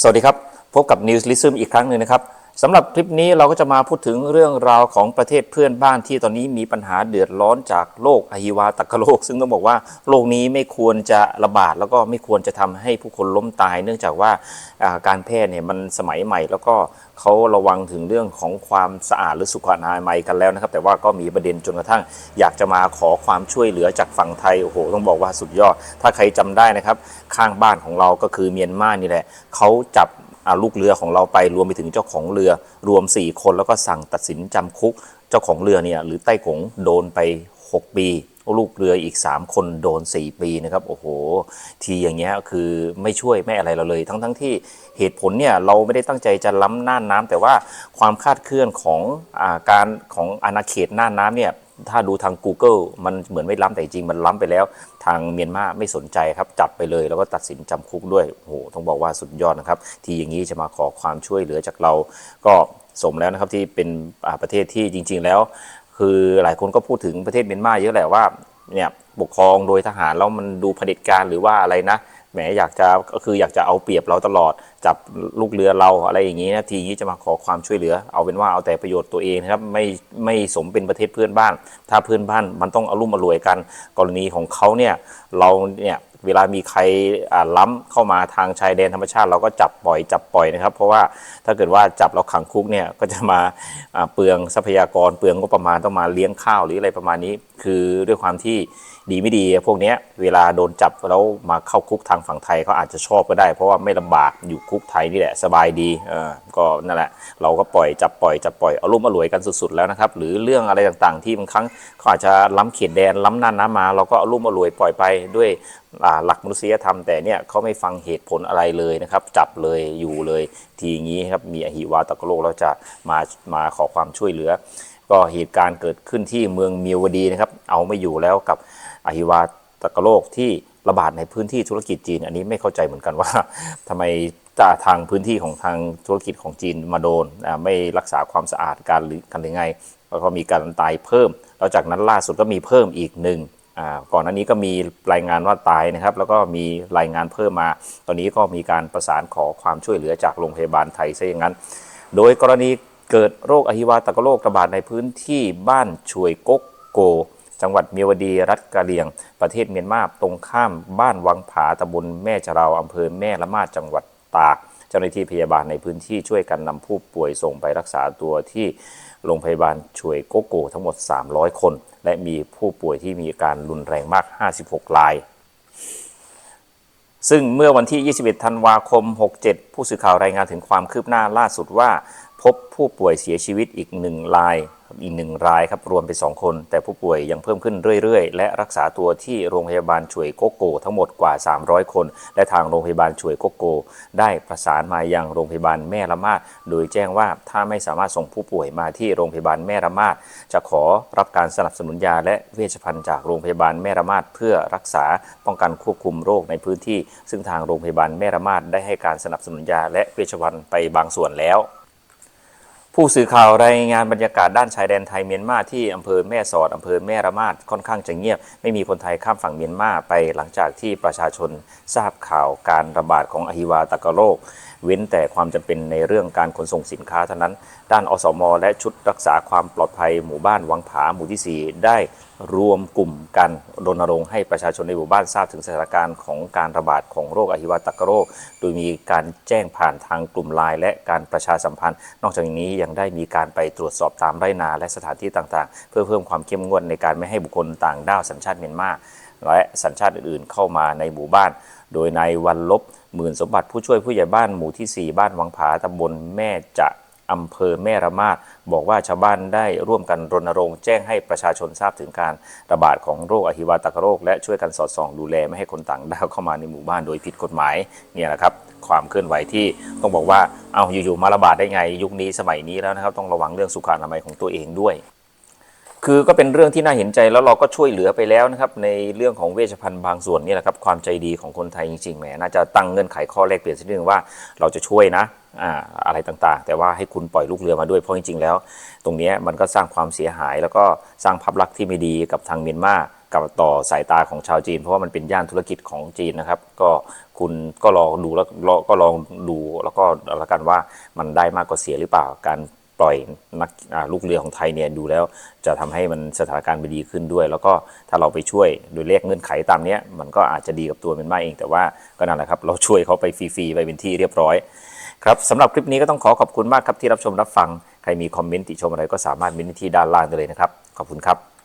สวัสดีครับ พบกับ News l i s m อีกครั้งหนึ่งนะครับ สำหรับคลิปนี้เราก็จะมาพูดถึงเรื่องราวของประเทศเพื่อนบ้านที่ตอนนี้มีปัญหาเดือดร้อนจากโรคอหิวาตกโรคซึ่งต้องบอกว่าโรคนี้ไม่ควรจะระบาดแล้วก็ไม่ควรจะทำให้ผู้คนล้มตาย เนื่องจากว่าการแพทย์เนี่ยมันสมัยใหม่ แล้วก็เขาระวังถึงเรื่องของความสะอาดหรือสุขอนามัยกันแล้วนะครับ แต่ว่าก็มีประเด็นจนกระทั่ง อยากจะมาขอความช่วยเหลือจากฝั่งไทยโอ้โหต้องบอกว่าสุดยอด ถ้าใครจำได้นะครับ ข้างบ้านของเราก็คือเมียนมานี่แหละเขาจับ ลูกเรือของเราไปรวมไปถึงเจ้าของเรือรวม 4 คนแล้วก็สั่งตัดสินจำคุก เจ้าของเรือเนี่ยหรือไต้กงโดนไป 6 ปีลูกเรืออีก 3 คนโดน 4 ปีนะครับโอ้โห ทีอย่างเงี้ยคือไม่ช่วยไม่อะไรเราเลย ทั้งทั้งที่เหตุผลเนี่ยเราไม่ได้ตั้งใจจะล้ำน่านน้ำแต่ว่าความคาดเคลื่อนของอาการของอาณาเขตน่านน้ำเนี่ย ถ้าดูทาง Google มันเหมือนไม่ล้ำแต่จริงมันล้ำไปแล้ว ทางเมียนมาไม่สนใจครับ จับไปเลยแล้วก็ตัดสินจำคุกด้วยโอ้โหต้องบอกว่าสุดยอดนะครับ ที่อย่างนี้จะมาขอความช่วยเหลือจากเรา ก็สมแล้วนะครับที่เป็นประเทศที่จริง ๆ แล้ว คือหลายคนก็พูดถึงประเทศเมียนมาเยอะแหละว่าเนี่ยปกครองโดยทหารแล้วมันดูเผด็จการหรือว่าอะไรนะ แหมอยากจะก็คืออยากจะเอาเปรียบเราตลอด จับลูกเรือเราอะไรอย่างนี้นะทีนี้จะมาขอความช่วยเหลือ เอาเป็นว่าเอาแต่ประโยชน์ตัวเองนะครับไม่ไม่สมเป็นประเทศเพื่อนบ้าน ถ้าเพื่อนบ้านมันต้องอารุ่มอรวยกัน กรณีของเขาเนี่ยเราเนี่ยเวลามีใครล้ำเข้ามาทางชายแดนธรรมชาติเราก็จับปล่อยจับปล่อยนะครับ เพราะว่าถ้าเกิดว่าจับเราขังคุกเนี่ยก็จะมาอ่าเปลืองทรัพยากรเปลืองก็ประมาณต้องมาเลี้ยงข้าวหรืออะไรประมาณนี้ คือด้วยความที่ ดีไม่ดีพวกนี้เวลาโดนจับแล้วมาเข้าคุกทางฝั่งไทยเขาอาจจะชอบก็ได้ เพราะว่าไม่ลำบากอยู่คุกไทยนี่แหละสบายดีเออก็นั่นแหละ เราก็ปล่อยจับปล่อยจับปล่อยเอารุ่มอรวยกันสุดๆแล้วนะครับ หรือเรื่องอะไรต่างๆ ที่บางครั้งเขาอาจจะล้ำเขตแดนล้ำน่านน้ำมา เราก็เอารุ่มอรวยปล่อยไปด้วยหลักมนุษยธรรม แต่เนี่ยเขาไม่ฟังเหตุผลอะไรเลยนะครับ จับเลยอยู่เลยทีอย่างนี้ครับมีอหิวาตกโรคแล้วจะมามาขอความช่วยเหลือ ก็เหตุการณ์เกิดขึ้นที่เมืองมิวดีนะครับ เอาไม่อยู่แล้วกับ อหิวาตกโรคที่ระบาดในพื้นที่ธุรกิจจีน อันนี้ไม่เข้าใจเหมือนกันว่าทำไมทางพื้นที่ของทางธุรกิจของจีนมาโดนไม่รักษาความสะอาดการหรือกันหรือไงแล้วก็มีการตายเพิ่ม แล้วจากนั้นล่าสุดก็มีเพิ่มอีกหนึ่งก่อนหน้านี้ก็มีรายงานว่าตายนะครับ แล้วก็มีรายงานเพิ่มมา ตอนนี้ก็มีการประสานขอความช่วยเหลือจากโรงพยาบาลไทยซะอย่างนั้น โดยกรณีเกิดโรคอหิวาตกโรคระบาดในพื้นที่บ้านช่วยกกโก จังหวัดเมียวดีรัฐกะเหรี่ยง ประเทศเมียนมาตรงข้ามบ้านวังผาตำบลแม่จราวอำเภอแม่ละมาดจังหวัดตาก เจ้าหน้าที่พยาบาลในพื้นที่ช่วยกันนำผู้ป่วยส่งไปรักษาตัวที่โรงพยาบาลช่วยโกโก้ทั้งหมด 300 คน และมีผู้ป่วยที่มีอาการรุนแรงมาก 56รายซึ่งเมื่อวันที่ 21 ธันวาคม 67 ผู้สื่อข่าวรายงานถึงความคืบหน้าล่าสุดว่า พบผู้ป่วยเสียชีวิตอีกหนึ่งราย อีกหนึ่งรายครับรวมเป็นสองคน แต่ผู้ป่วยยังเพิ่มขึ้นเรื่อยๆ และรักษาตัวที่โรงพยาบาลช่วยโกโก ทั้งหมดกว่า 300 คน และทางโรงพยาบาลช่วยโกโก ได้ประสานมายังโรงพยาบาลแม่ละมาดโดยแจ้งว่าถ้าไม่สามารถส่งผู้ป่วยมาที่โรงพยาบาลแม่ละมาดจะขอรับการสนับสนุนยาและเวชภัณฑ์จากโรงพยาบาลแม่ละมาดเพื่อรักษาป้องกันควบคุมโรคในพื้นที่ ซึ่งทางโรงพยาบาลแม่ละมาดได้ให้การสนับสนุนยาและเวชภัณฑ์ไปบางส่วนแล้ว ผู้สื่อข่าวรายงานบรรยากาศด้านชายแดนไทยเมียนมาที่อำเภอแม่สอดอำเภอแม่ระมาดค่อนข้างจะเงียบ ไม่มีคนไทยข้ามฝั่งเมียนมาไปหลังจากที่ประชาชนทราบข่าวการระบาดของอหิวาตกโรคเว้นแต่ความจำเป็นในเรื่องการขนส่งสินค้าเท่านั้น ด้านอสม และชุดรักษาความปลอดภัยหมู่บ้านวังผาหมู่ที่ 4 ได้รวมกลุ่มกันรณรงค์ให้ประชาชนในหมู่บ้านทราบถึงสถานการณ์ของการระบาดของโรคอหิวาตกโรค โดยมีการแจ้งผ่านทางกลุ่มไลน์และการประชาสัมพันธ์ นอกจากนี้ยังได้มีการไปตรวจสอบตามไร่นาและสถานที่ต่างๆ เพื่อเพิ่มความเข้มงวดในการไม่ให้บุคคลต่างด้าวสัญชาติเมียนมาและสัญชาติอื่นๆ เข้ามาในหมู่บ้าน โดยในวันลบหมื่นสมบัติผู้ช่วยผู้ใหญ่บ้านหมู่ที่ 4 บ้านวังผาตำบลแม่จะ อำเภอแม่ระมาดบอกว่าชาวบ้านได้ร่วมกันรณรงค์แจ้งให้ประชาชนทราบถึงการระบาดของโรคอหิวาตกโรค และช่วยกันสอดส่องดูแลไม่ให้คนต่างด้าวเข้ามาในหมู่บ้านโดยผิดกฎหมายเนี่ยนะครับความเคลื่อนไหวที่ต้องบอกว่าเอาอยู่ๆมาระบาดได้ไง ยุคนี้สมัยนี้แล้วนะครับต้องระวังเรื่องสุขอนามัยของตัวเองด้วยคือก็เป็นเรื่องที่น่าเห็นใจแล้วเราก็ช่วยเหลือไปแล้วนะครับในเรื่องของเวชภัณฑ์บางส่วนนี่แหละครับความใจดีของคนไทยจริงๆแหมน่าจะตั้งเงื่อนไขข้อแรกเปลี่ยนสักนิดนึงว่าเราจะช่วยนะ อะไรต่างๆ แต่ว่าให้คุณปล่อยลูกเรือมาด้วยเพราะจริงๆแล้ว ตรงนี้มันก็สร้างความเสียหาย แล้วก็สร้างภาพลักษณ์ที่ไม่ดีกับทางเมียนมากับต่อสายตาของชาวจีน เพราะว่ามันเป็นย่านธุรกิจของจีนนะครับ ก็คุณก็ลองดูแล้วก็ลองดูแล้วก็แล้วกันว่ามันได้มากกว่าเสียหรือเปล่าการปล่อยนักลูกเรือของไทยเนี่ยดูแล้วจะทำให้มันสถานการณ์ไปดีขึ้นด้วย แล้วก็ถ้าเราไปช่วยโดยเลขเงื่อนไขตามนี้มันก็อาจจะดีกับตัวมันมาเองแต่ว่าก็นั่นแหละครับ เราช่วยเขาไปฟรีๆไปเป็นที่เรียบร้อย ครับสำหรับคลิปนี้ก็ต้องขอขอบคุณมากครับที่รับชมรับฟัง ใครมีคอมเมนต์ติชมอะไรก็สามารถมินิที่ด้านล่างได้เลยนะครับ ขอบคุณครับ